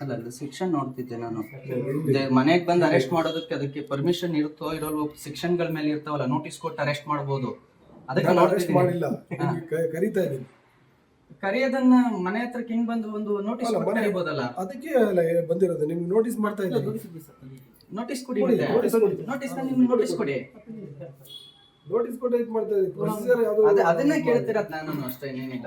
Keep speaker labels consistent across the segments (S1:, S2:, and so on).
S1: ಅಲ್ಲ ಸೆಕ್ಷನ್ ನೋಡ್ತಿದ್ದೆ ನಾನು. ಮನೆಗೆ ಬಂದು ಅರೆಸ್ಟ್ ಮಾಡೋದಕ್ಕೆ ಅದಕ್ಕೆ ಪರ್ಮಿಷನ್ ಇರುತ್ತೋ ಇರೋಲ್ವೋ ಸೆಕ್ಷನ್ಗಳ ಮೇಲೆ ಇರ್ತಾವಲ್ಲ ನೋಟಿಸ್ ಕೊಟ್ಟು ಅರೆಸ್ಟ್ ಮಾಡ್ಬೋದು. ಅದಕ್ಕೆ ನೋಡ್ತಿದ್ದೀನಿ.
S2: ಮಾಡಿಲ್ಲ. ಕ- ಕರೀತಾ ಇದ್ದೀನಿ.
S1: ಕರೆಯೋದನ್ನ ಮನೆ ಹತ್ರಕ್ಕೆ ಹಿಂಗ್ ಬಂದು ಒಂದು ನೋಟಿಸ್
S2: ಅಲ್ಲ,
S1: ಕೊಟ್ಟು
S2: ಮನೆ-
S1: ಕರಿಬೋದಲ್ಲ?
S2: ಅದಕ್ಕೆ ಅಲ್ಲ ಏ- ಬಂದಿರೋದು ನಿಮ್ಗೆ ನೋಟಿಸ್ ಮಾಡ್ತಾ ಇದ್ದೀನಿ.
S1: ನೋಟಿಸ್ ಕೊಡಿ
S2: ಕೊಡಿ, notice ಕೊಡಿ.
S1: ನೋಟಿಸ್ ನಿಮ್ಗೆ ನೋಟಿಸ್ ಕೊಡಿ.
S2: ನೋಟಿಸ್ ಕೊಟ್ಟು ಇದು ಮಾಡ್ತಾ ಇದ್ದೀನಿ. ಪ್ರೊಸೀಜರ್ ಯಾವುದು
S1: ಅದೇ ಅದನ್ನ ನಾನು ಅಷ್ಟೇ ಇನ್ನೇನಿಲ್ಲ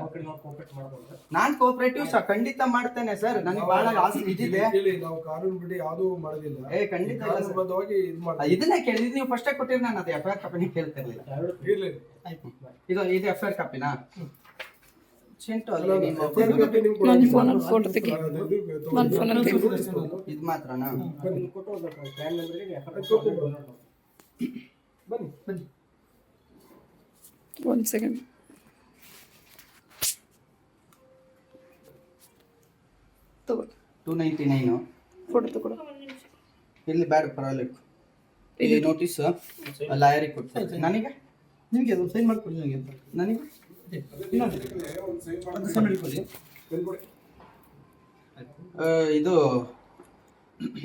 S1: ನಾನ್ ಕೋಆಪರೇಟಿವ್ ಸರ್ ಖಂಡಿತ ಮಾಡ್ತೇನೆ ಸರ್ ನನಗೆ ಬಹಳ ಆಸೆ ಇದಿದೆ
S2: ಹೇಳಿ ನಾವು ಕಾನೂನು ಬಿಡಿ ಯಾವುದೂ ಮಾಡೋದಿಲ್ಲ
S1: ಏ ಖಂಡಿತ ಇಲ್ಲ.
S2: ಕಾನೂನುಬದ್ಧವಾಗಿ ಇದು
S1: ಇದನ್ನ ಕೇಳಿದ್ ನೀವು ಫಸ್ಟೇ ಕೊಟ್ಟಿರಿ ನಾನು ಅದು ಎಫ್ ಆರ್ ಕಾಪಿನ ಕೇಳ್ತಿರ್ಲಿಲ್ಲ.
S2: ಇರ್ಲಿ
S1: ಇದು ಇದು ಎಫ್ ಆರ್ ಕಾಪಿನಾ ಚಿಂಟು
S2: ಅಲ್ಲ,
S1: ಅಲ್ಲಿ ನಿಮ್ಮ
S2: FIR copy ನಿಮ್ಗೆ
S3: ನನ್ನ
S2: ಕೊಡೋದಿಲ್ಲ.
S3: ಫೋನಲ್ಲಿ ಫೋಟೋ ತೆಗಿ.
S2: ಅದು ಇದು
S3: ತೆಗಿ.
S2: ಕೊಡು.
S1: ಮಾತ್ರನಾ?
S2: ಬನ್ನಿ. ಅದು ಕೊಟ್ಟು ಬಿಡು. ಬನ್ನಿ. ಬನ್ನಿ.
S3: ಒಂದು ಸೆಕೆಂಡ್ ತಗೋ.
S1: ಟೂ ನೈಂಟಿ ನೈನು
S3: ಫೋಟೋ ತಗೊಡು.
S1: ಇಲ್ಲಿ ಬೇಡ ಪರವಾಗಿಲ್ಲ. ಇಲ್ಲಿ ನೋಟಿಸ್ ಲಾಯರಿಗೆ ಕೊಡ್ತೀನಿ ನನಗೆ?
S4: ನಿಮಗೆ ಅದು ಸೈನ್ ಮಾಡಿಕೊಡಿ ನನಗೆ ಅಂತ
S1: ನನಗೆ.
S4: ಅದು ಸೈನ್ ಮಾಡಿಕೊಡಿ.
S2: ಕೊಡಿ.
S1: ಇದು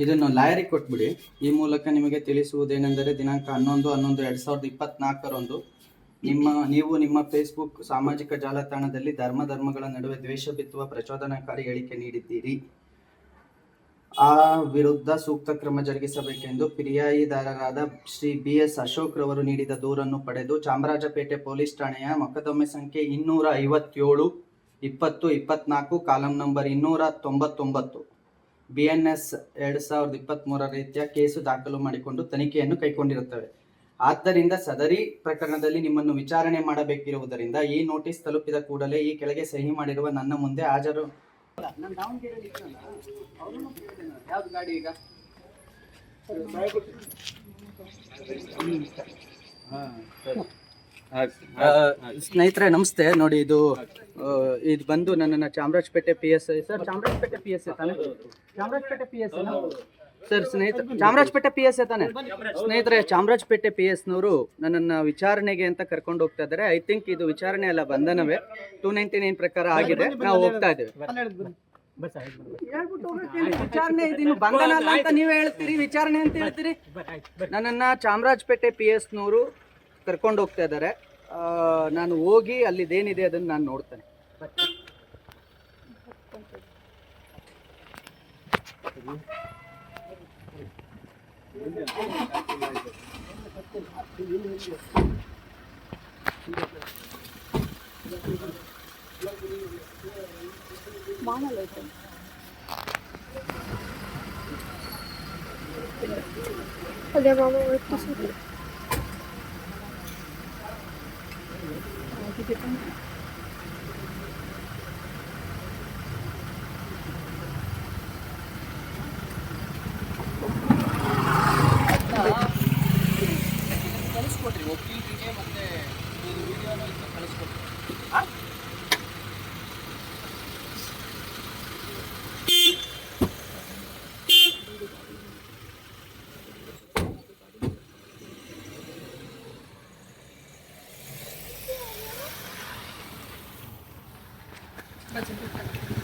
S1: ಇದನ್ನು ಲಾಯರಿಗೆ ಕೊಟ್ಬಿಡಿ. ಈ ಮೂಲಕ ನಿಮಗೆ ತಿಳಿಸುವುದೇನೆಂದರೆ ದಿನಾಂಕ ಹನ್ನೊಂದು ಹನ್ನೊಂದು ಎರಡು ಸಾವಿರದ ಇಪ್ಪತ್ನಾಲ್ಕರಂದು ನಿಮ್ಮ, ನೀವು ನಿಮ್ಮ ಫೇಸ್ಬುಕ್ ಸಾಮಾಜಿಕ ಜಾಲತಾಣದಲ್ಲಿ ಧರ್ಮ ಧರ್ಮಗಳ ನಡುವೆ ದ್ವೇಷ ಬಿತ್ತುವ ಪ್ರಚೋದನಕಾರಿ ಹೇಳಿಕೆ ನೀಡಿದ್ದೀರಿ. ಆ ವಿರುದ್ಧ ಸೂಕ್ತ ಕ್ರಮ ಜರುಗಿಸಬೇಕೆಂದು ಪಿರಿಯಾಯಿದಾರರಾದ ಶ್ರೀ ಬಿ ಎಸ್ ಅಶೋಕ್ ರವರು ನೀಡಿದ ದೂರನ್ನು ಪಡೆದು ಚಾಮರಾಜಪೇಟೆ ಪೊಲೀಸ್ ಠಾಣೆಯ ಮೊಕದ್ದಮೆ ಸಂಖ್ಯೆ ಇನ್ನೂರ ಐವತ್ತೇಳು, ಇಪ್ಪತ್ತು, ಇಪ್ಪತ್ನಾಲ್ಕು, ಕಾಲಂ ನಂಬರ್ ಇನ್ನೂರ ತೊಂಬತ್ತೊಂಬತ್ತು. ಬಿ ಎನ್ ಎಸ್ ಎರಡು ಸಾವಿರದ ಇಪ್ಪತ್ತ್ಮೂರರ ರೀತಿಯ ಕೇಸು ದಾಖಲು ಮಾಡಿಕೊಂಡು ತನಿಖೆಯನ್ನು ಕೈಗೊಂಡಿರುತ್ತವೆ. ಆದ್ದರಿಂದ ಸದರಿ ಪ್ರಕರಣದಲ್ಲಿ ನಿಮ್ಮನ್ನು ವಿಚಾರಣೆ ಮಾಡಬೇಕಿರುವುದರಿಂದ ಈ ನೋಟಿಸ್ ತಲುಪಿದ ಕೂಡಲೇ ಈ ಕೆಳಗೆ ಸಹಿ ಮಾಡಿರುವ ನನ್ನ ಮುಂದೆ ಹಾಜರು ನಾನು ದಾವಣಗೆರೆಯಲ್ಲಿ ಇದ್ನಲ್ಲ, ಅವ್ರನ್ನೂ ಕೇಳಿದೆ ನಾನು, ಯಾವ್ದು ಗಾಡಿ ಈಗ? ಆ, ಸ್ನೇಹಿತರೆ ನಮಸ್ತೆ. ನೋಡಿ ಇದು ಇದು ಬಂದು ನನ್ನ Chamarajpet P S I sir Chamarajpet P S I ತಾನೆ? ಚಾಮರಾಜಪೇಟೆ ಪಿ ಎಸ್ ಸರ್ ಸ್ನೇಹಿತ ಚಾಮರಾಜಪೇಟೆ ಪಿ ಎಸ್ ತಾನೆ? ಸ್ನೇಹಿತರೆ ಚಾಮರಾಜಪೇಟೆ ಪಿ ಎಸ್ನವರು ನನ್ನನ್ನು ವಿಚಾರಣೆಗೆ ಅಂತ ಕರ್ಕೊಂಡು ಹೋಗ್ತಾ ಇದ್ದಾರೆ. ಐ ಥಿಂಕ್ ಇದು ವಿಚಾರಣೆ ಅಲ್ಲ ಬಂಧನವೇ. ಟೂ ನೈಂಟಿ ನೈನ್ ಪ್ರಕಾರ ಆಗಿದೆ. ನಾವು ಹೋಗ್ತಾ ಇದ್ದೇವೆ. ವಿಚಾರಣೆ ಇದು ಬಂಧನ ಅಲ್ಲ ಅಂತ ನೀವು ಹೇಳ್ತೀರಿ? ವಿಚಾರಣೆ ಅಂತ ಹೇಳ್ತೀರಿ? ನನ್ನನ್ನು ಚಾಮರಾಜಪೇಟೆ ಪಿ ಎಸ್ನವರು ಕರ್ಕೊಂಡು ಹೋಗ್ತಾ ಇದ್ದಾರೆ. ನಾನು ಹೋಗಿ ಅಲ್ಲಿದೇನಿದೆ ಅದನ್ನು ನಾನು ನೋಡ್ತೇನೆ.
S3: Thank
S5: Mama, listen. Are there
S1: mama with this? 맞아.